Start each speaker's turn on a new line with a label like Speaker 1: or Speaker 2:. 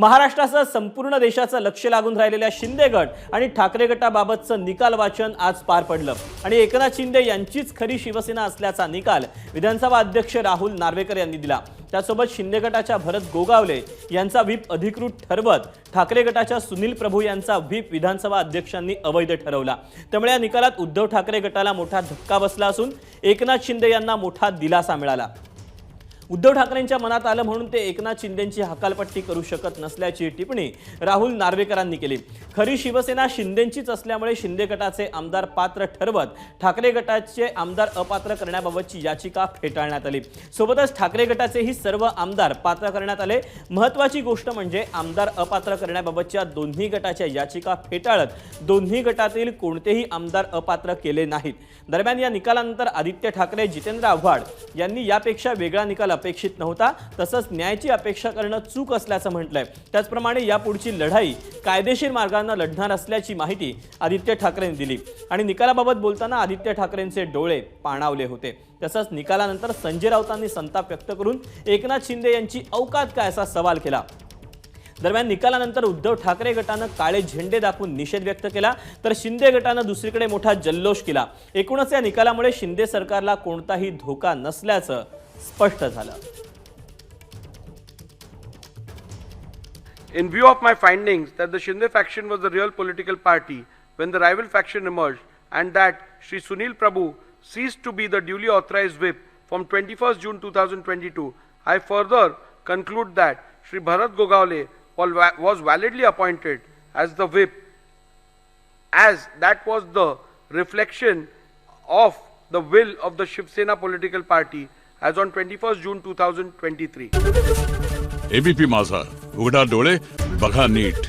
Speaker 1: महाराष्ट्रासह संपूर्ण देशाचं लक्ष लागून राहिलेल्या शिंदे गट आणि ठाकरे गटाबाबतचं निकाल वाचन आज पार पडलं. आणि एकनाथ शिंदे यांचीच खरी शिवसेना असल्याचा निकाल विधानसभा अध्यक्ष राहुल नार्वेकर यांनी दिला. त्यासोबत शिंदे गटाच्या भरत गोगावले यांचा व्हीप अधिकृत ठरवत ठाकरे गटाच्या सुनील प्रभू यांचा व्हीप विधानसभा अध्यक्षांनी अवैध ठरवला. त्यामुळे या निकालात उद्धव ठाकरे गटाला मोठा धक्का बसला असून एकनाथ शिंदे यांना मोठा दिलासा मिळाला. उद्धव ठाकरेंच्या मनात आलं म्हणून ते एकनाथ शिंदेची हकालपट्टी करू शकत नसल्याची टिप्पणी राहुल नार्वेकरांनी केली. खरी शिवसेना शिंदेंचीच असल्यामुळे शिंदे गटाचे आमदार पात्र ठरवत ठाकरे गटाचे आमदार अपात्र करण्याबाबतची याचिका फेटाळण्यात आली. सोबतच ठाकरे गटाचेही सर्व आमदार पात्र करण्यात आले. महत्वाची गोष्ट म्हणजे आमदार अपात्र करण्याबाबतच्या दोन्ही गटाच्या याचिका फेटाळत दोन्ही गटातील कोणतेही आमदार अपात्र केले नाहीत. दरम्यान या निकालानंतर आदित्य ठाकरे जितेंद्र आव्हाड यांनी यापेक्षा वेगळा निकाल अपेक्षित नव्हता तसंच न्यायाची अपेक्षा करणं चूक असल्याचं म्हटलंय. त्याचप्रमाणे यापुढची लढाई कायदेशीर मार्गानं लढणार असल्याची माहिती आदित्य ठाकरेंनी दिली. आणि निकालाबाबत बोलताना आदित्य ठाकरेंचे डोळे पाणावले होते. तसंच निकालानंतर संजय राऊतांनी संताप व्यक्त करून एकनाथ शिंदे यांची अवकात काय असा सवाल केला. दरम्यान निकालानंतर उद्धव ठाकरे गटानं काळे झेंडे दाखवून निषेध व्यक्त केला तर शिंदे गटानं दुसरीकडे मोठा जल्लोष केला. एकूणच या निकालामुळे शिंदे सरकारला कोणताही धोका नसल्याचं स्पष्ट झालं
Speaker 2: In view of my findings that the Shinde faction was the real political party when the rival faction emerged and that Sri Sunil Prabhu ceased to be the duly authorized whip from 21st June 2022, I further conclude that Sri Bharat Gogawle wal- wa- was validly appointed as the whip as that was the reflection of the will of the Shiv Sena political party as on 21st June 2023.
Speaker 3: ABP माझा उघडा डोळे बघा नीट